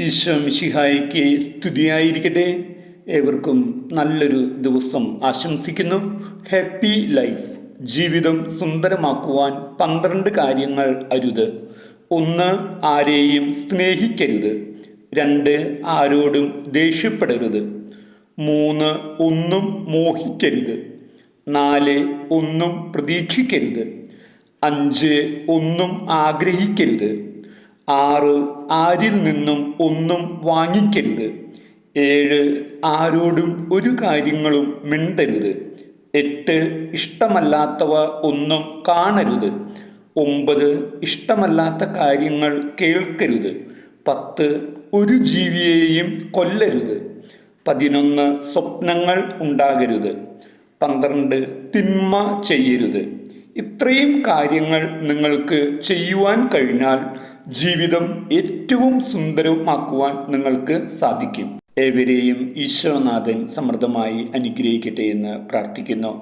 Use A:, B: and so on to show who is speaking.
A: ഈശോ മിശിഹായിക്ക് സ്തുതിയായിരിക്കട്ടെ. ഏവർക്കും നല്ലൊരു ദിവസം ആശംസിക്കുന്നു. Happy life. ജീവിതം സുന്ദരമാക്കുവാൻ പന്ത്രണ്ട് കാര്യങ്ങൾ അരുത്. ഒന്ന് ആരെയും സ്നേഹിക്കരുത്. രണ്ട് ആരോടും ദേഷ്യപ്പെടരുത്. മൂന്ന് ഒന്നും മോഹിക്കരുത്. നാല് ഒന്നും പ്രതീക്ഷിക്കരുത്. അഞ്ച് ഒന്നും ആഗ്രഹിക്കരുത്. ആറ് ആരിൽ നിന്നും ഒന്നും വാങ്ങിക്കരുത്. ഏഴ് ആരോടും ഒരു കാര്യങ്ങളും മിണ്ടരുത്. എട്ട് ഇഷ്ടമല്ലാത്തവ ഒന്നും കാണരുത്. ഒമ്പത് ഇഷ്ടമല്ലാത്ത കാര്യങ്ങൾ കേൾക്കരുത്. പത്ത് ഒരു ജീവിയെയും കൊല്ലരുത്. പതിനൊന്ന് സ്വപ്നങ്ങൾ ഉണ്ടാകരുത്. പന്ത്രണ്ട് തിന്മ ചെയ്യരുത്. ഇത്രയും കാര്യങ്ങൾ നിങ്ങൾക്ക് ചെയ്യുവാൻ കഴിഞ്ഞാൽ ജീവിതം ഏറ്റവും സുന്ദരമാക്കുവാൻ നിങ്ങൾക്ക് സാധിക്കും. ഏവരെയും ഈശ്വരനാഥൻ സമൃദ്ധമായി അനുഗ്രഹിക്കട്ടെ എന്ന് പ്രാർത്ഥിക്കുന്നു.